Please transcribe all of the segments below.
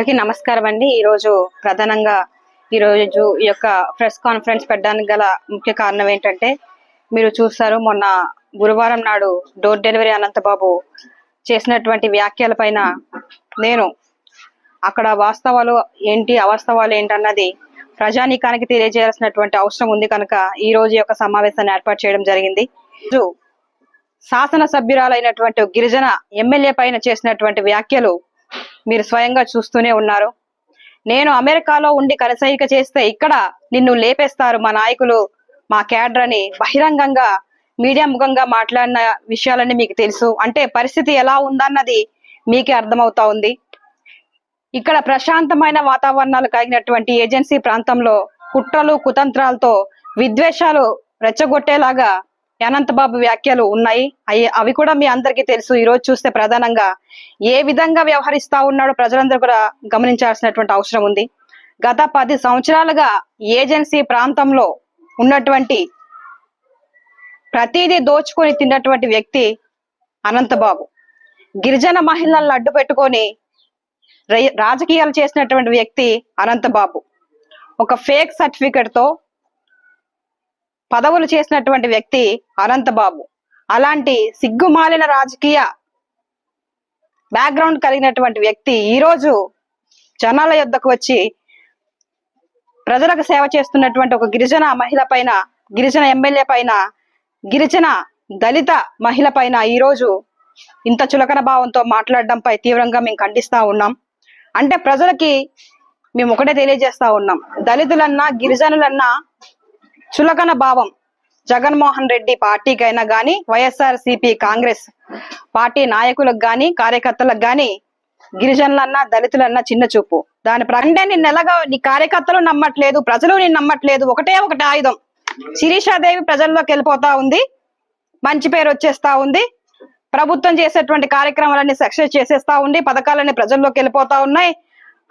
అందరికీ నమస్కారం అండి. ఈరోజు ప్రధానంగా ఈరోజు ఈ యొక్క ప్రెస్ కాన్ఫరెన్స్ పెట్టడానికి గల ముఖ్య కారణం ఏంటంటే మీరు చూస్తారు మొన్న గురువారం నాడు డోర్ డెలివరీ అనంతబాబు చేసినటువంటి వ్యాఖ్యల పైన నేను అక్కడ వాస్తవాలు ఏంటి అవాస్తవాలు ఏంటన్నది ప్రజానీకానికి తెలియజేయాల్సినటువంటి అవసరం ఉంది కనుక ఈ రోజు యొక్క సమావేశాన్ని ఏర్పాటు చేయడం జరిగింది. శాసన శాసనసభ్యురాలైనటువంటి గిరిజన ఎమ్మెల్యే పైన చేసినటువంటి వ్యాఖ్యలు మీరు స్వయంగా చూస్తూనే ఉన్నారు. నేను అమెరికాలో ఉండి కరసైక చేస్తే ఇక్కడ నిన్ను లేపేస్తారు మా నాయకులు మా క్యాడర్ అని బహిరంగంగా మీడియా ముఖంగా మాట్లాడిన విషయాలన్నీ మీకు తెలుసు. అంటే పరిస్థితి ఎలా ఉందన్నది మీకే అర్థమవుతా ఉంది. ఇక్కడ ప్రశాంతమైన వాతావరణాలు కలిగినటువంటి ఏజెన్సీ ప్రాంతంలో కుట్రలు కుతంత్రాలతో విద్వేషాలు రెచ్చగొట్టేలాగా అనంతబాబు వ్యాఖ్యలు ఉన్నాయి. అవి అవి కూడా మీ అందరికీ తెలుసు. ఈ రోజు చూస్తే ప్రధానంగా ఏ విధంగా వ్యవహరిస్తా ఉన్నాడో ప్రజలందరూ కూడా గమనించాల్సినటువంటి అవసరం ఉంది. గత పది సంవత్సరాలుగా ఏజెన్సీ ప్రాంతంలో ఉన్నటువంటి ప్రతిదీ దోచుకొని తిన్నటువంటి వ్యక్తి అనంతబాబు. గిరిజన మహిళలను అడ్డు పెట్టుకొని రై- రాజకీయాలు చేసినటువంటి వ్యక్తి అనంతబాబు. ఒక ఫేక్ సర్టిఫికెట్తో పదవులు చేసినటువంటి వ్యక్తి అనంతబాబు. అలాంటి సిగ్గుమాలిన రాజకీయ బ్యాక్గ్రౌండ్ కలిగినటువంటి వ్యక్తి ఈ రోజు జనాల యొద్దకు వచ్చి ప్రజలకు సేవ చేస్తున్నటువంటి ఒక గిరిజన మహిళ పైన గిరిజన ఎమ్మెల్యే పైన గిరిజన దళిత మహిళ పైన ఈ రోజు ఇంత చులకన భావంతో మాట్లాడడంపై తీవ్రంగా మేము ఖండిస్తా ఉన్నాం. అంటే ప్రజలకి మేము ఒకటే తెలియజేస్తా ఉన్నాం. దళితులన్నా గిరిజనులన్నా చులకన భావం. జగన్మోహన్ రెడ్డి పార్టీకైనా గాని వైఎస్ఆర్ సిపి కాంగ్రెస్ పార్టీ నాయకులకు గాని కార్యకర్తలకు గాని గిరిజనులన్నా దళితులన్నా చిన్న చూపు. దాని ప్రకంటే నిన్న ఎలాగా నీ కార్యకర్తలు నమ్మట్లేదు ప్రజలు నేను నమ్మట్లేదు ఒకటే ఒకటి ఆయుధం. శిరీషాదేవి ప్రజల్లోకి వెళ్ళిపోతా ఉంది మంచి పేరు వచ్చేస్తా ఉంది ప్రభుత్వం చేసేటువంటి కార్యక్రమాలన్నీ సక్సెస్ చేసేస్తా ఉంది పథకాలన్నీ ప్రజల్లోకి వెళ్ళిపోతా ఉన్నాయి.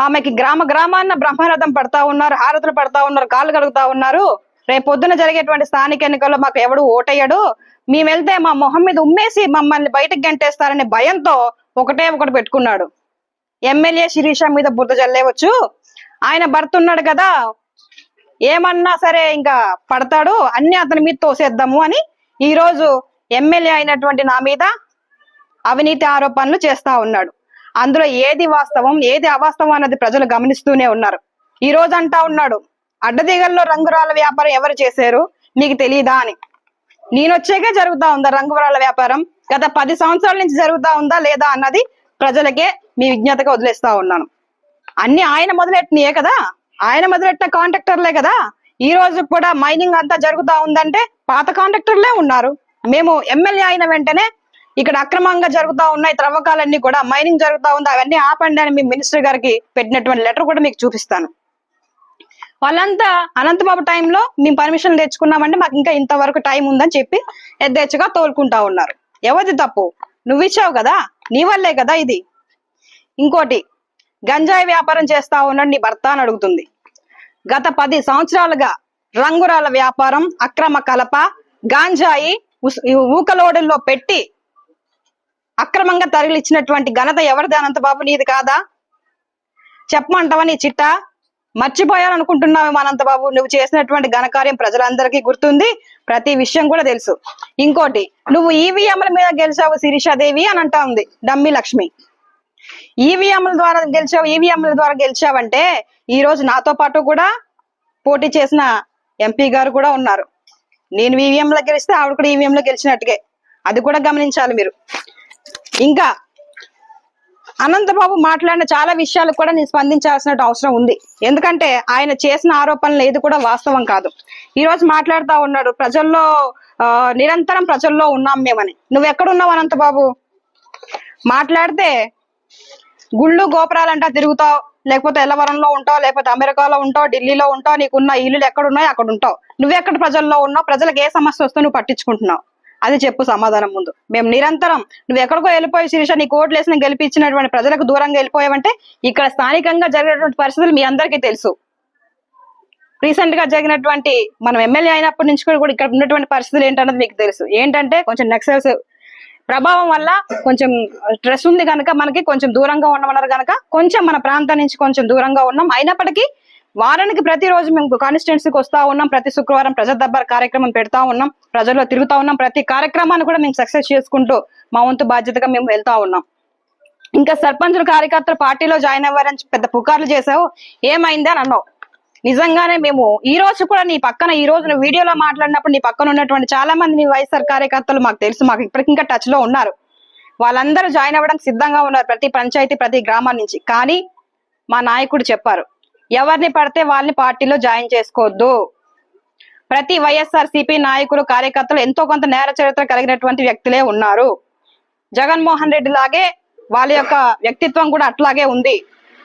ఆమెకి గ్రామ గ్రామాన్న బ్రహ్మరథం పడతా ఉన్నారు హారతులు పడతా ఉన్నారు కాళ్ళు కడుగుతా ఉన్నారు. రేపు పొద్దున జరిగేటువంటి స్థానిక ఎన్నికల్లో మాకు ఎవడు ఓటయ్యాడు మేము వెళ్తే మా మొహం మీద ఉమ్మేసి మమ్మల్ని బయటకు గంటేస్తారనే భయంతో ఒకటే ఒకటి పెట్టుకున్నాడు. ఎమ్మెల్యే శిరీష మీద బురద జల్లేవచ్చు. ఆయన భర్త ఉన్నాడు కదా ఏమన్నా సరే ఇంకా పడతాడు అన్ని అతని మీద తోసేద్దాము అని ఈ రోజు ఎమ్మెల్యే అయినటువంటి నా మీద అవినీతి ఆరోపణలు చేస్తా ఉన్నాడు. అందులో ఏది వాస్తవం ఏది అవాస్తవం అన్నది ప్రజలు గమనిస్తూనే ఉన్నారు. ఈ రోజు అంటా ఉన్నాడు. అడ్డదిగల్లో రంగురాల వ్యాపారం ఎవరు చేశారు? నీకు తెలియదా అని. నేను వచ్చాకే జరుగుతా ఉందా రంగురాల వ్యాపారం? గత పది సంవత్సరాల నుంచి జరుగుతా ఉందా లేదా అన్నది ప్రజలకే మీ విజ్ఞతగా వదిలేస్తా ఉన్నాను. అన్ని ఆయన మొదలెట్టినయే కదా? ఆయన మొదలెట్టిన కాంట్రాక్టర్లే కదా? ఈ రోజు కూడా మైనింగ్ అంతా జరుగుతా ఉందంటే పాత కాంట్రాక్టర్లే ఉన్నారు. మేము ఎమ్మెల్యే అయిన వెంటనే ఇక్కడ అక్రమంగా జరుగుతా ఉన్నాయి త్రవ్వకాలన్నీ కూడా మైనింగ్ జరుగుతా ఉంది అవన్నీ ఆపండి అని మీ మినిస్టర్ గారికి పెట్టినటువంటి లెటర్ కూడా మీకు చూపిస్తాను. వాళ్ళంతా అనంతబాబు టైంలో మేము పర్మిషన్ తెచ్చుకున్నామంటే మాకు ఇంకా ఇంతవరకు టైం ఉందని చెప్పి ఎద్దెచ్చగా తోలుకుంటా ఉన్నారు. ఎవరిది తప్పు? నువ్వు ఇచ్చావు కదా నీ వల్లే కదా ఇది. ఇంకోటి గంజాయి వ్యాపారం చేస్తా ఉన్నాడు నీ భర్త అని అడుగుతుంది. గత పది సంవత్సరాలుగా రంగురాల వ్యాపారం అక్రమ కలప గాంజాయి ఊకలోడుల్లో పెట్టి అక్రమంగా తరలిచ్చినటువంటి ఘనత ఎవరిది అనంతబాబు నీది కాదా? చెప్పమంటావా నీ చిట్టా? మర్చిపోయాలనుకుంటున్నావు అనంతబాబు నువ్వు చేసినటువంటి ఘనకార్యం ప్రజలందరికీ గుర్తుంది. ప్రతి విషయం కూడా తెలుసు. ఇంకోటి నువ్వు ఈవీఎంల మీద గెలిచావు శిరీషాదేవి అని అంటా ఉంది. డమ్మి లక్ష్మి. ఈవీఎంల ద్వారా గెలిచావు ఈవీఎంల ద్వారా గెలిచావంటే ఈ రోజు నాతో పాటు కూడా పోటీ చేసిన ఎంపీ గారు కూడా ఉన్నారు. నేను ఈవీఎంలో గెలిస్తే ఆవిడ కూడా ఈవీఎంలో గెలిచినట్టుగే. అది కూడా గమనించాలి మీరు. ఇంకా అనంతబాబు మాట్లాడిన చాలా విషయాలు కూడా నేను స్పందించాల్సిన అవసరం ఉంది. ఎందుకంటే ఆయన చేసిన ఆరోపణలు ఏది కూడా వాస్తవం కాదు. ఈ రోజు మాట్లాడుతా ఉన్నాడు ప్రజల్లో ఆ, నిరంతరం ప్రజల్లో ఉన్నాం మేమని. నువ్వు ఎక్కడున్నావు అనంతబాబు? మాట్లాడితే గుళ్ళు గోపురాలంటా తిరుగుతావు. లేకపోతే ఎల్లవరంలో ఉంటావు లేకపోతే అమెరికాలో ఉంటావు ఢిల్లీలో ఉంటావు నీకున్న ఇల్లులు ఎక్కడున్నాయో అక్కడ ఉంటావు. నువ్వెక్కడ ప్రజల్లో ఉన్నావు? ప్రజలకు ఏ సమస్య వస్తే నువ్వు పట్టించుకుంటున్నావు? అది చెప్పు సమాధానం ముందు. మేము నిరంతరం నువ్వు ఎక్కడికో వెళ్ళిపోయి శిరీష నీ కోట్లు వేసిన గెలిపించినటువంటి ప్రజలకు దూరంగా వెళ్ళిపోయావంటే ఇక్కడ స్థానికంగా జరిగినటువంటి పరిస్థితులు మీ అందరికీ తెలుసు. రీసెంట్గా జరిగినటువంటి మనం ఎమ్మెల్యే అయినప్పటి నుంచి కూడా ఇక్కడ ఉన్నటువంటి పరిస్థితులు ఏంటన్నది మీకు తెలుసు. ఏంటంటే కొంచెం నక్సల్స్ ప్రభావం వల్ల కొంచెం స్ట్రెస్ ఉంది కనుక మనకి కొంచెం దూరంగా ఉండమన్నారు కనుక కొంచెం మన ప్రాంతం నుంచి కొంచెం దూరంగా ఉన్నాం. అయినప్పటికీ వారానికి ప్రతిరోజు మేము కాన్స్టిట్యున్సీకి వస్తా ఉన్నాం. ప్రతి శుక్రవారం ప్రజా దర్బార్ కార్యక్రమం పెడతా ఉన్నాం. ప్రజల్లో తిరుగుతా ఉన్నాం. ప్రతి కార్యక్రమాన్ని కూడా మేము సక్సెస్ చేసుకుంటూ మా వంతు బాధ్యతగా మేము వెళ్తా ఉన్నాం. ఇంకా సర్పంచులు కార్యకర్తలు పార్టీలో జాయిన్ అవ్వారని పెద్ద పుకార్లు చేసావు ఏమైంది అని అన్నావు. నిజంగానే మేము ఈ రోజు కూడా నీ పక్కన ఈ రోజు నువ్వు వీడియోలో మాట్లాడినప్పుడు నీ పక్కన ఉన్నటువంటి చాలా మంది నీ వైఎస్ఆర్ కార్యకర్తలు మాకు తెలుసు. మాకు ఇప్పటికి ఇంకా టచ్లో ఉన్నారు. వాళ్ళందరూ జాయిన్ అవ్వడానికి సిద్ధంగా ఉన్నారు. ప్రతి పంచాయతీ ప్రతి గ్రామం నుంచి. కానీ మా నాయకుడు చెప్పారు. ఎవరిని పడితే వాళ్ళని పార్టీలో జాయిన్ చేసుకోవద్దు. ప్రతి వైఎస్ఆర్ సిపి నాయకులు కార్యకర్తలు ఎంతో కొంత నేర చరిత్ర కలిగినటువంటి వ్యక్తులే ఉన్నారు. జగన్మోహన్ రెడ్డి లాగే వాళ్ళ యొక్క వ్యక్తిత్వం కూడా అట్లాగే ఉంది.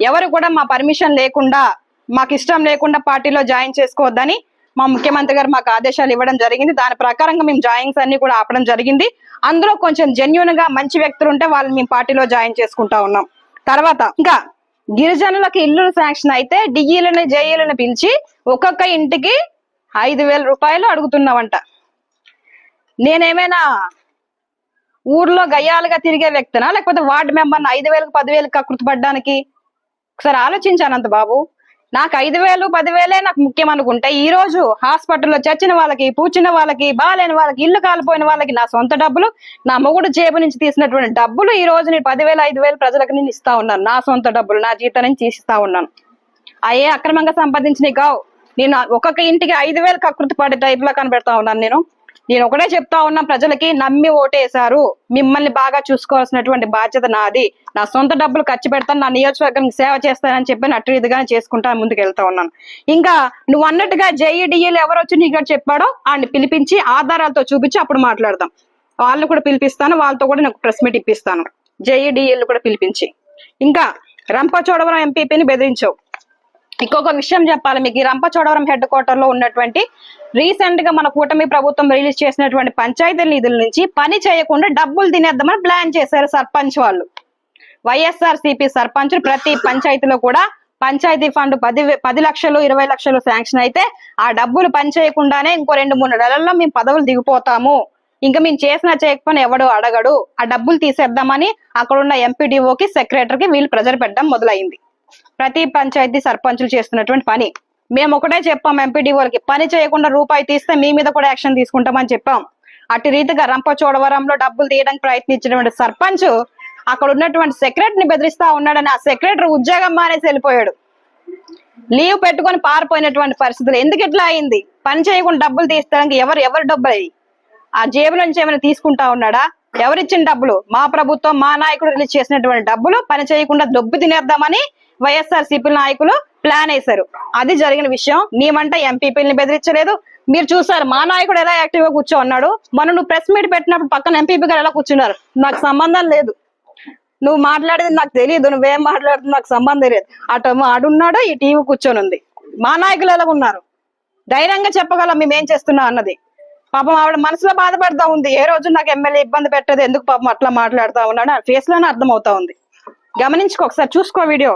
ఎవరు కూడా మా పర్మిషన్ లేకుండా మాకు ఇష్టం లేకుండా పార్టీలో జాయిన్ చేసుకోవద్దని మా ముఖ్యమంత్రి గారు మాకు ఆదేశాలు ఇవ్వడం జరిగింది. దాని ప్రకారంగా మేము జాయిన్స్ అన్ని కూడా ఆపడం జరిగింది. అందులో కొంచెం జెన్యున్గా మంచి వ్యక్తులు ఉంటే వాళ్ళని మేము పార్టీలో జాయిన్ చేసుకుంటా ఉన్నాం. తర్వాత ఇంకా గిరిజనులకు ఇల్లు శాంక్షన్ అయితే డిఈలను జేఈలను పిలిచి ఒక్కొక్క ఇంటికి ఐదు వేల రూపాయలు అడుగుతున్నామంట నేనేమైనా ఊర్లో గయ్యాలుగా తిరిగే వ్యక్తినా? లేకపోతే వార్డు మెంబర్ని ఐదు వేలకు పదివేలకు కకృతి ఒకసారి ఆలోచించానంత బాబు. నాకు ఐదు వేలు పదివేలే నాకు ముఖ్యం అనుకుంటే ఈ రోజు హాస్పిటల్లో చచ్చిన వాళ్ళకి పూచిన వాళ్ళకి బాగాలేని వాళ్ళకి ఇల్లు కాలిపోయిన వాళ్ళకి నా సొంత డబ్బులు నా మొగుడు జేబు నుంచి తీసినటువంటి డబ్బులు ఈ రోజు నేను పదివేలు ఐదు వేలు ప్రజలకు నేను ఇస్తా ఉన్నాను. నా సొంత డబ్బులు నా జీతం నుంచి ఇస్తా ఉన్నాను. అయ్యే అక్రమంగా సంపాదించినవి కావు. నేను ఒక్కొక్క ఇంటికి ఐదు వేలు కకృతి పడే టైప్ కనబెడతా ఉన్నాను నేను. నేను ఒకటే చెప్తా ఉన్నా ప్రజలకి నమ్మి ఓటేశారు. మిమ్మల్ని బాగా చూసుకోవాల్సినటువంటి బాధ్యత నాది. నా సొంత డబ్బులు ఖర్చు పెడతాను నా నియోజకవర్గానికి సేవ చేస్తానని చెప్పి అటు ఇదిగానే చేసుకుంటా ముందుకు వెళ్తా ఉన్నాను. ఇంకా నువ్వు అన్నట్టుగా జేఈడిఈలు ఎవరు వచ్చి నీకు చెప్పాడో ఆయన్ని పిలిపించి ఆధారాలతో చూపించి అప్పుడు మాట్లాడదాం. వాళ్ళని కూడా పిలిపిస్తాను వాళ్ళతో కూడా నాకు ప్రెస్ మీట్ ఇప్పిస్తాను. జేఈడిఈలు కూడా పిలిపించి. ఇంకా రంపచోడవరం ఎంపీపీని బెదిరించావు ఇంకొక విషయం చెప్పాలి. మీకు ఈ రంపచోడవరం హెడ్ క్వార్టర్లో ఉన్నటువంటి రీసెంట్గా మన కూటమి ప్రభుత్వం రిలీజ్ చేసినటువంటి పంచాయతీ నిధుల నుంచి పని చేయకుండా డబ్బులు తినేద్దామని ప్లాన్ చేశారు సర్పంచ్ వాళ్ళు. వైఎస్ఆర్ సిపి సర్పంచ్ ప్రతి పంచాయతీలో కూడా పంచాయతీ ఫండ్ పది పది లక్షలు ఇరవై లక్షలు శాంక్షన్ అయితే ఆ డబ్బులు పని చేయకుండానే ఇంకో రెండు మూడు నెలల్లో మేము పదవులు దిగిపోతాము. ఇంకా మేము చేసినా చేయకపోయినా ఎవడు అడగడు. ఆ డబ్బులు తీసేద్దామని అక్కడ ఉన్న ఎంపీడీఓకి సెక్రటరీకి వీళ్ళు ప్రెజర్ పెట్టడం మొదలైంది. ప్రతి పంచాయతీ సర్పంచులు చేస్తున్నటువంటి పని. మేము ఒకటే చెప్పాం ఎంపీడీఓలకి పని చేయకుండా రూపాయి తీస్తే మీ మీద కూడా యాక్షన్ తీసుకుంటామని చెప్పాం. అటు రీతిగా రంపచోడవరంలో డబ్బులు తీయడానికి ప్రయత్నించినటువంటి సర్పంచ్ అక్కడ ఉన్నటువంటి సెక్రటరీని బెదిరిస్తా ఉన్నాడని ఆ సెక్రటరీ ఉద్యోగం మానేసి వెళ్ళిపోయాడు. లీవ్ పెట్టుకొని పారిపోయినటువంటి పరిస్థితులు ఎందుకు ఇట్లా అయింది? పని చేయకుండా డబ్బులు తీస్తానికి ఎవరు ఎవరు డబ్బులు? అయ్యి ఆ జేబుల నుంచి ఏమైనా తీసుకుంటా ఉన్నాడా? ఎవరిచ్చిన డబ్బులు? మా ప్రభుత్వం మా నాయకుడు రిలీజ్ చేసినటువంటి డబ్బులు పని చేయకుండా దొబ్బు తినేద్దామని వైఎస్ఆర్ సిపి నాయకులు ప్లాన్ వేశారు. అది జరిగిన విషయం మేమంటే ఎంపీపీని బెదిరించలేదు. మీరు చూసారు మా నాయకుడు ఎలా యాక్టివ్గా కూర్చో ఉన్నాడు మనం నువ్వు ప్రెస్ మీట్ పెట్టినప్పుడు పక్కన ఎంపీపీ గారు ఎలా కూర్చున్నారు? నాకు సంబంధం లేదు. నువ్వు మాట్లాడేది నాకు తెలియదు నువ్వేం మాట్లాడుతుంది నాకు సంబంధం లేదు అటు ఆడున్నాడు ఈ టీవీ కూర్చొని ఉంది. మా నాయకులు ఎలా ఉన్నారు? ధైర్యంగా చెప్పగలం మేము ఏం చేస్తున్నాం అన్నది. పాపం ఆవిడ మనసులో బాధపడతా ఉంది. ఏ రోజు నాకు ఎమ్మెల్యే ఇబ్బంది పెట్టదు ఎందుకు పాపం అట్లా మాట్లాడుతా ఉన్నాడు? ఆ ఫేస్లోనే అర్థమవుతా ఉంది. గమనించుకో ఒకసారి చూసుకో వీడియో.